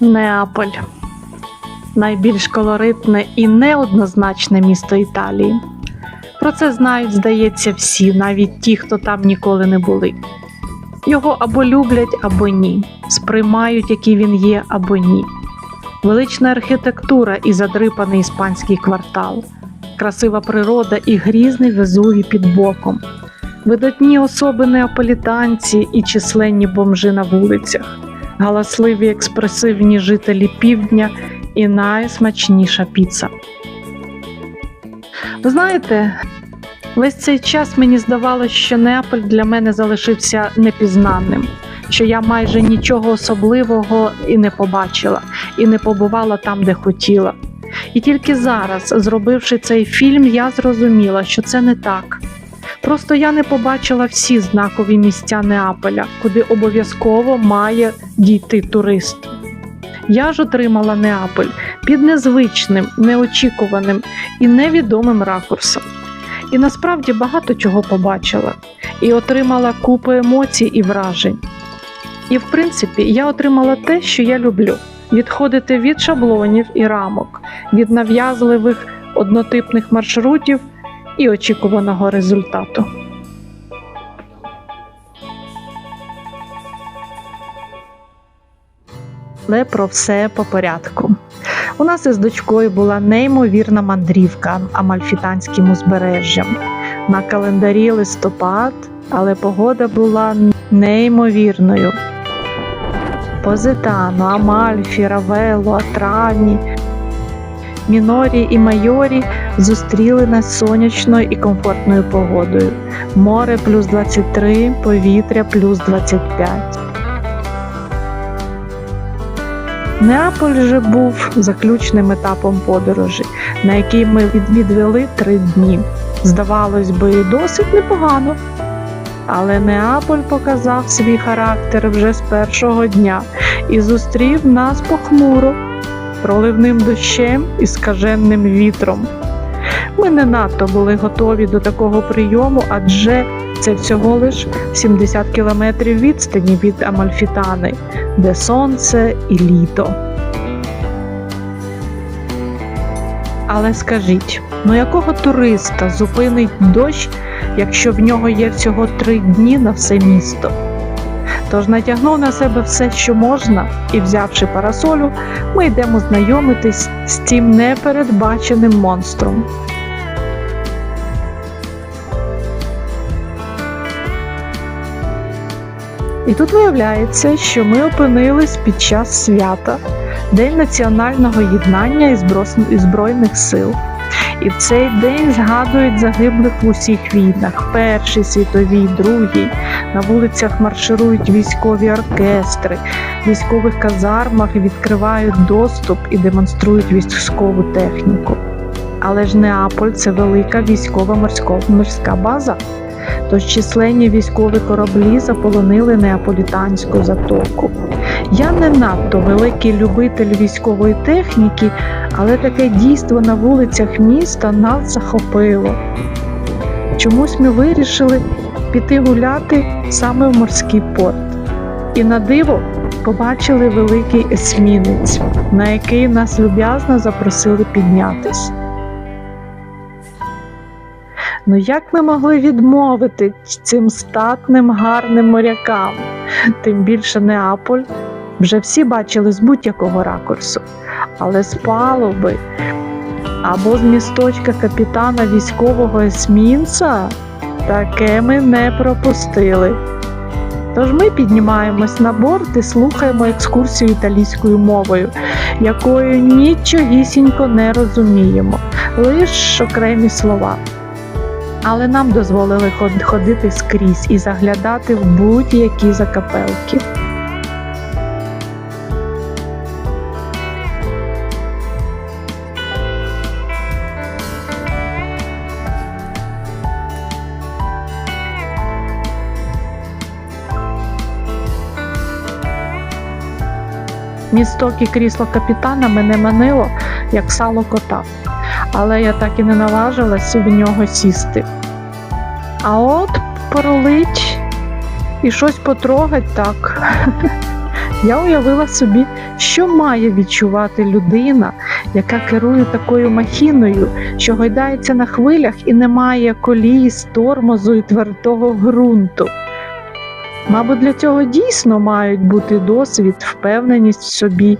Неаполь найбільш колоритне і неоднозначне місто Італії. Про це знають, здається, всі, навіть ті, хто там ніколи не були. Його або люблять, або ні, сприймають, який він є, або ні. Велична архітектура і задрипаний іспанський квартал, красива природа і грізний везувій під боком, видатні особи неаполітанці і численні бомжи на вулицях, галасливі експресивні жителі півдня і найсмачніша піца. Ви знаєте, весь цей час мені здавалося, що Неаполь для мене залишився непізнаним, що я майже нічого особливого і не побачила, і не побувала там, де хотіла. І тільки зараз, зробивши цей фільм, я зрозуміла, що це не так. Просто я не побачила всі знакові місця Неаполя, куди обов'язково має дійти турист. Я ж отримала Неаполь під незвичним, неочікуваним і невідомим ракурсом. І насправді багато чого побачила і отримала купу емоцій і вражень. І в принципі я отримала те, що я люблю: відходити від шаблонів і рамок, від нав'язливих однотипних маршрутів і очікуваного результату. Але про все по порядку. У нас із дочкою була неймовірна мандрівка Амальфітанським узбережжям. На календарі листопад, але погода була неймовірною. Позитано, Амальфі, Равело, Атрані, Мінорі і Майорі зустріли нас сонячною і комфортною погодою. Море плюс 23, повітря плюс 25. Неаполь же був заключним етапом подорожі, на який ми відвели три дні. Здавалось би, досить непогано. Але Неаполь показав свій характер вже з першого дня і зустрів нас похмуро, проливним дощем і скаженним вітром. Ми не надто були готові до такого прийому, адже це всього лиш 70 кілометрів відстані від Амальфітани, де сонце і літо. Але скажіть, ну якого туриста зупинить дощ, якщо в нього є всього три дні на все місто? Тож натягнув на себе все, що можна, і, взявши парасолю, ми йдемо знайомитись з цим непередбаченим монстром. І тут виявляється, що ми опинились під час свята День національного єднання і Збройних сил. І в цей день згадують загиблих в усіх війнах: Першій світовій, другій. На вулицях марширують військові оркестри, в військових казармах відкривають доступ і демонструють військову техніку. Але ж Неаполь це велика військова морсько- морська база. Тож численні військові кораблі заполонили неаполітанську затоку. Я не надто великий любитель військової техніки, але таке дійство на вулицях міста нас захопило. Чомусь ми вирішили піти гуляти саме в морський порт. І на диво побачили великий есмінець, на який нас люб'язно запросили піднятись. Ну як ми могли відмовити цим статним гарним морякам? Тим більше Неаполь вже всі бачили з будь-якого ракурсу, але з палуби або з місточка капітана військового есмінца таке ми не пропустили. Тож ми піднімаємось на борт і слухаємо екскурсію італійською мовою, якою нічогісінько не розуміємо, лише окремі слова. Але нам дозволили ходити скрізь і заглядати в будь-які закапелки. Місток і крісло капітана мене манило, як сало кота, але я так і не наважилась в нього сісти. А от порулить і щось потрогать так. Я уявила собі, що має відчувати людина, яка керує такою махіною, що гойдається на хвилях і не має коліс, тормозу і твердого ґрунту. Мабуть, для цього дійсно мають бути досвід, впевненість в собі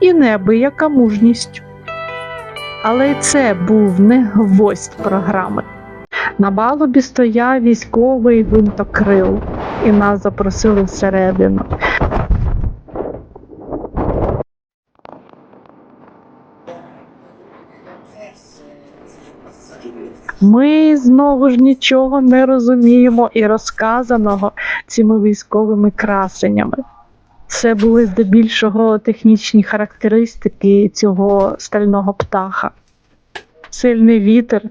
і неабияка мужність. Але й це був не гвоздь програми. На балубі стояв військовий винтокрил, і нас запросили всередину. Ми знову ж нічого не розуміємо і розказаного цими військовими красенями. Це були здебільшого технічні характеристики цього стального птаха. Сильний вітер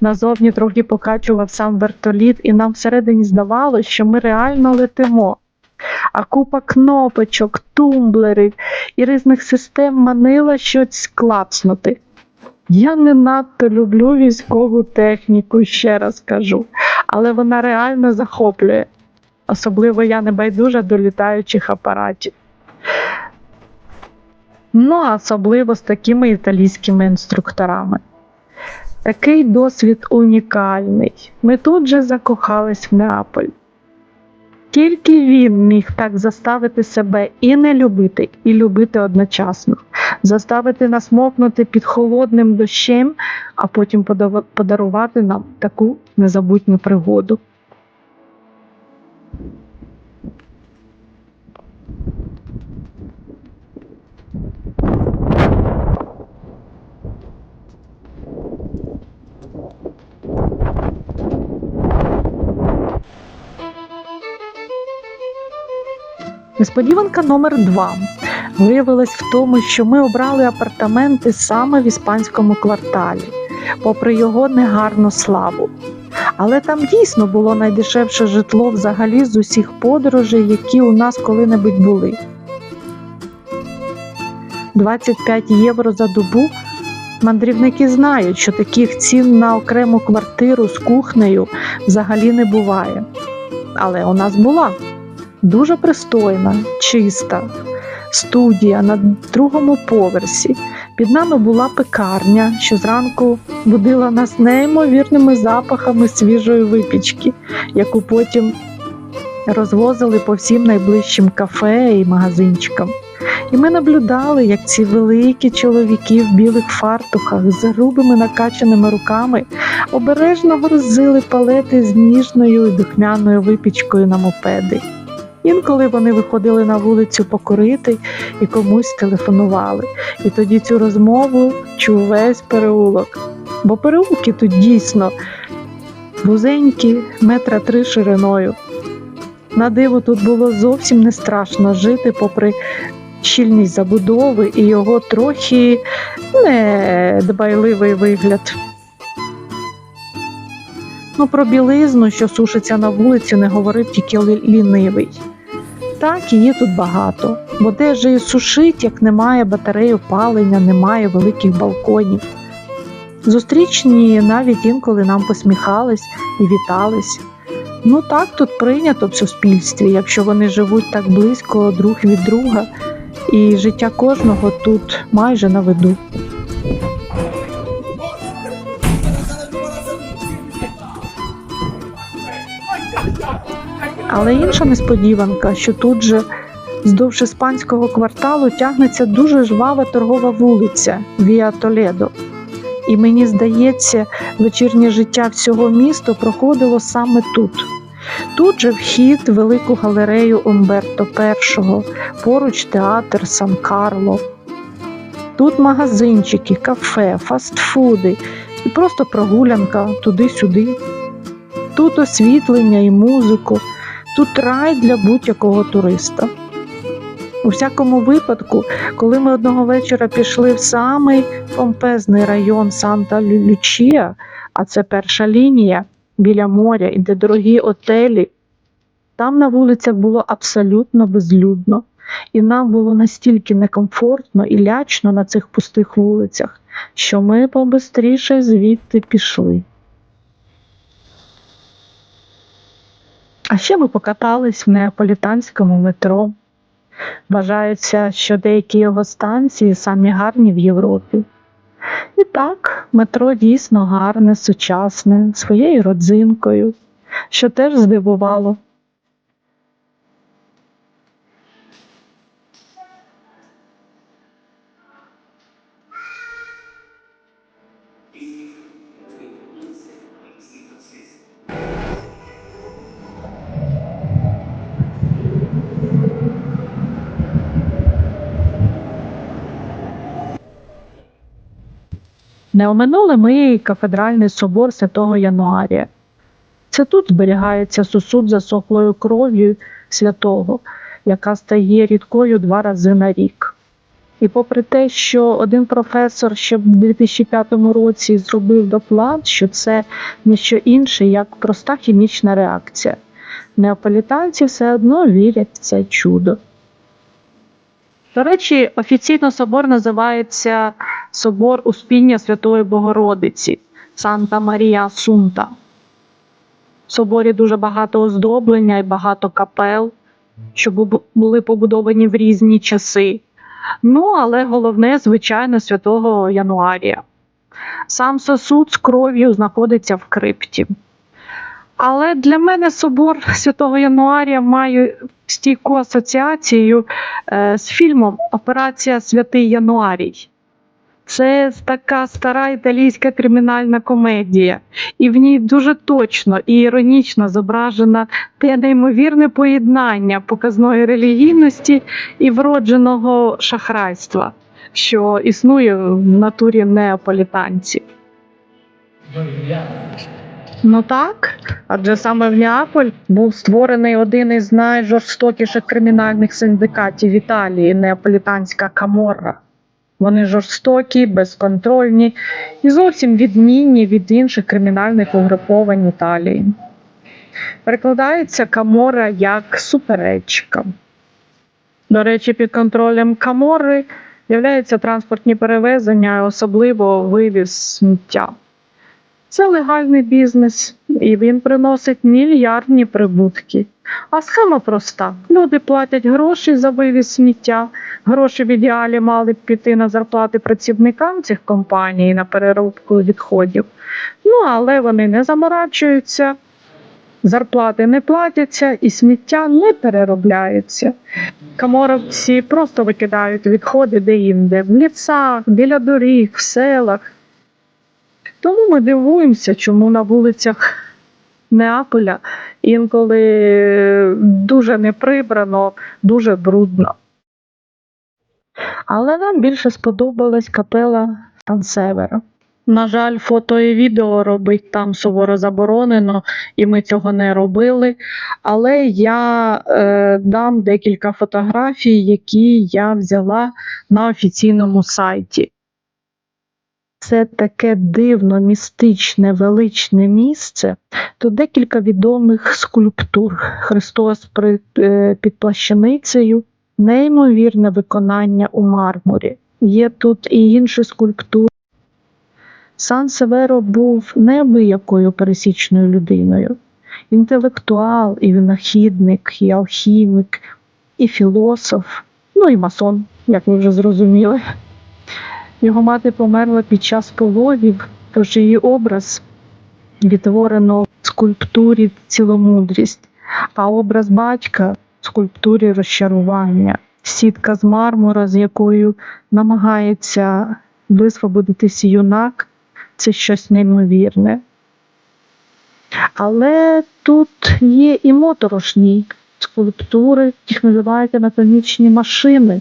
назовні трохи покачував сам вертоліт, і нам всередині здавалося, що ми реально летимо. А купа кнопочок, тумблерів і різних систем манила щось клацнути. Я не надто люблю військову техніку, ще раз кажу, але вона реально захоплює. Особливо я не байдужа до літаючих апаратів. Ну, а особливо з такими італійськими інструкторами. Такий досвід унікальний. Ми тут же закохались в Неаполь. Тільки він міг так заставити себе і не любити, і любити одночасно, заставити нас мокнути під холодним дощем, а потім подарувати нам таку незабутню пригоду. Несподіванка номер два виявилась в тому, що ми обрали апартаменти саме в іспанському кварталі, попри його негарну славу. Але там дійсно було найдешевше житло взагалі з усіх подорожей, які у нас коли-небудь були. 25 євро за добу. Мандрівники знають, що таких цін на окрему квартиру з кухнею взагалі не буває. Але у нас була дуже пристойна, чиста студія на другому поверсі. Під нами була пекарня, що зранку будила нас неймовірними запахами свіжої випічки, яку потім розвозили по всім найближчим кафе і магазинчикам. І ми наблюдали, як ці великі чоловіки в білих фартухах з грубими накачаними руками обережно грузили палети з ніжною і духмяною випічкою на мопеди. Інколи вони виходили на вулицю покурити і комусь телефонували. І тоді цю розмову чув весь переулок. Бо переулки тут дійсно вузенькі, метра три шириною. На диво тут було зовсім не страшно жити попри щільність забудови і його трохи недбайливий вигляд. Ну, про білизну, що сушиться на вулиці, не говорив тільки лінивий. Так, її тут багато, бо де ж її сушить, як немає батареї опалення, немає великих балконів. Зустрічні навіть інколи нам посміхались і вітались. Ну так тут прийнято в суспільстві, якщо вони живуть так близько друг від друга, і життя кожного тут майже на виду. Але інша несподіванка, що тут же вздовж іспанського кварталу тягнеться дуже жвава торгова вулиця Віа Толедо. І мені здається, вечірнє життя всього міста проходило саме тут. Тут же вхід в велику галерею Умберто І, поруч театр Сан Карло. Тут магазинчики, кафе, фастфуди і просто прогулянка туди-сюди. Тут освітлення і музику, тут рай для будь-якого туриста. У всякому випадку, коли ми одного вечора пішли в самий помпезний район Санта Лючія, а це перша лінія біля моря і де дорогі отелі, там на вулицях було абсолютно безлюдно, і нам було настільки некомфортно і лячно на цих пустих вулицях, що ми побистріше звідти пішли. А ще ми покатались в неаполітанському метро. Вважається, що деякі його станції самі гарні в Європі. І так, метро дійсно гарне, сучасне, своєю родзинкою, що теж здивувало. Не оминули ми кафедральний собор Святого Януарія. Це тут зберігається сосуд засохлою кров'ю святого, яка стає рідкою два рази на рік. І попри те, що один професор ще в 2005 році зробив доклад, що це не що інше, як проста хімічна реакція, неаполітанці все одно вірять в це чудо. До речі, офіційно собор називається Собор Успіння Святої Богородиці Санта Марія Асунта. В соборі дуже багато оздоблення і багато капел, що були побудовані в різні часи. Ну, але головне, звичайно, святого Януарія. Сам сосуд з кров'ю знаходиться в крипті. Але для мене собор Святого Януарія має стійку асоціацію е, з фільмом Операція Святий Януарій. Це така стара італійська кримінальна комедія, і в ній дуже точно і іронічно зображено те неймовірне поєднання показної релігійності і вродженого шахрайства, що існує в натурі неаполітанців. Ну так, адже саме в Неаполь був створений один із найжорстокіших кримінальних синдикатів Італії неаполітанська Каморра. Вони жорстокі, безконтрольні і зовсім відмінні від інших кримінальних угруповань Італії. Перекладається Камора як суперечка. До речі, під контролем Камори являються транспортні перевезення, особливо вивіз сміття. Це легальний бізнес, і він приносить мільярдні прибутки. А схема проста: люди платять гроші за вивіз сміття. Гроші в ідеалі мали б піти на зарплати працівникам цих компаній на переробку відходів. Ну але вони не заморачуються, зарплати не платяться і сміття не переробляється. Каморовці просто викидають відходи де-інде, в лісах, біля доріг, в селах. Тому ми дивуємося, чому на вулицях Неаполя інколи дуже неприбрано, дуже брудно. Але нам більше сподобалась капела Сансевера. На жаль, фото і відео робити там суворо заборонено, і ми цього не робили. Але я е, дам декілька фотографій, які я взяла на офіційному сайті. Це таке дивно, містичне, величне місце. Тут декілька відомих скульптур. Христос е, під плащаницею, неймовірне виконання у мармурі. Є тут і інші скульптури. Сан Северо був неабиякою пересічною людиною. Інтелектуал, і винахідник, і алхімік, і філософ, ну і масон, як ви вже зрозуміли. Його мати померла під час пологів, тож її образ відтворено в скульптурі ціломудрість, а образ батька в скульптурі розчарування, сітка з мармура, з якою намагається висвободитись юнак, це щось неймовірне. Але тут є і моторошні скульптури, їх називають анатомічні машини.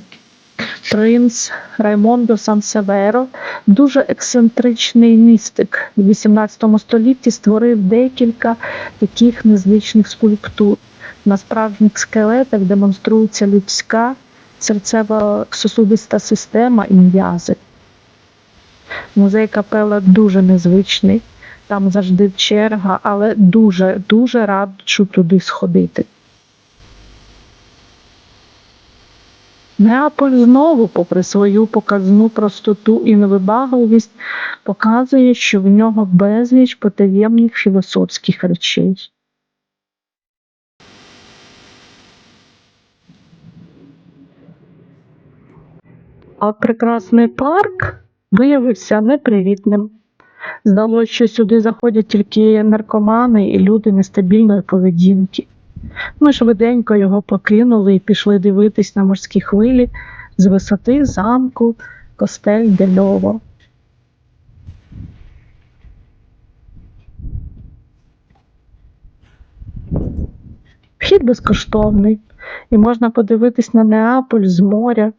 Принц Раймондо Сансеверо, дуже ексцентричний містик. У XVIII столітті створив декілька таких незвичних скульптур. На справжніх скелетах демонструється людська серцево-сосудиста система і м'язи. Музей капела дуже незвичний, там завжди черга, але дуже, дуже раджу туди сходити. Неаполь знову, попри свою показну простоту і невибагливість, показує, що в нього безліч потаємних філософських речей. А прекрасний парк виявився непривітним. Здалося, що сюди заходять тільки наркомани і люди нестабільної поведінки. Ми швиденько його покинули і пішли дивитись на морські хвилі з висоти замку Костель де Льово. Вхід безкоштовний, і можна подивитись на Неаполь з моря,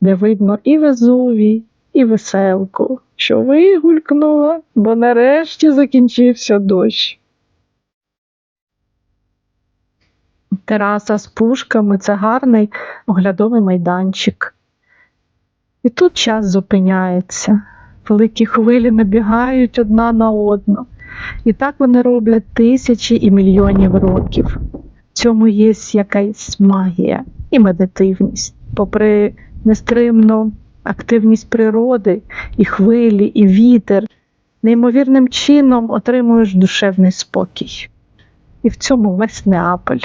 де видно і Везувій, і веселку, що вигулькнула, бо нарешті закінчився дощ. Тераса з пушками це гарний оглядовий майданчик. І тут час зупиняється. Великі хвилі набігають одна на одну. І так вони роблять тисячі і мільйонів років. В цьому є якась магія і медитивність. Попри нестримну активність природи, і хвилі, і вітер, неймовірним чином отримуєш душевний спокій. І в цьому весь Неаполь.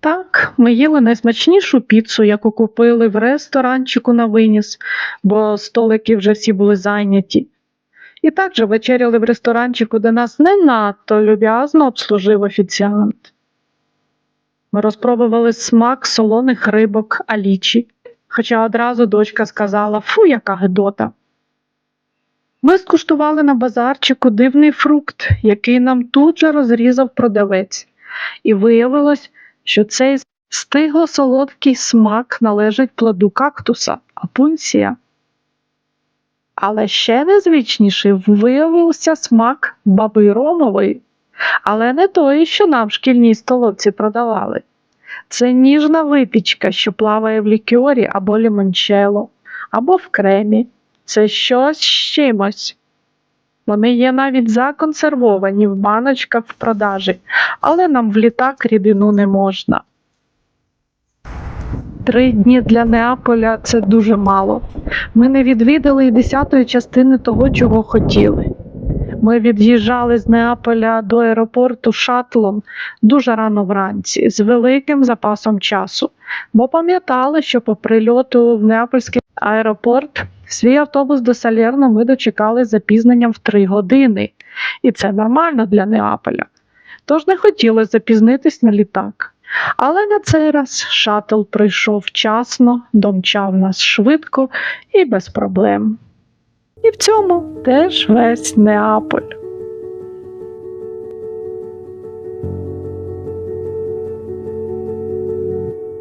Так, ми їли найсмачнішу піцу, яку купили в ресторанчику на виніс, бо столики вже всі були зайняті. І також вечеряли в ресторанчику, де нас не надто люб'язно обслужив офіціант. Ми розпробували смак солоних рибок алічі, хоча одразу дочка сказала фу, яка гидота. Ми скуштували на базарчику дивний фрукт, який нам тут же розрізав продавець, і виявилось, що цей стигло солодкий смак належить плоду кактуса, апунція. Але ще незвичніший виявився смак баби Ромової, але не той, що нам в шкільній столовці продавали. Це ніжна випічка, що плаває в лікьорі або лімончело, або в кремі. Це щось з чимось. Вони є навіть законсервовані в баночках в продажі, але нам в літак рідину не можна. Три дні для Неаполя це дуже мало. Ми не відвідали і десятої частини того, чого хотіли. Ми від'їжджали з Неаполя до аеропорту шатлом дуже рано вранці, з великим запасом часу, бо пам'ятали, що по прильоту в Неапольський аеропорт свій автобус до Салерно ми дочекали з запізненням в три години, і це нормально для Неаполя. Тож не хотілося запізнитись на літак. Але на цей раз шатл прийшов вчасно, домчав нас швидко і без проблем. І в цьому теж весь Неаполь.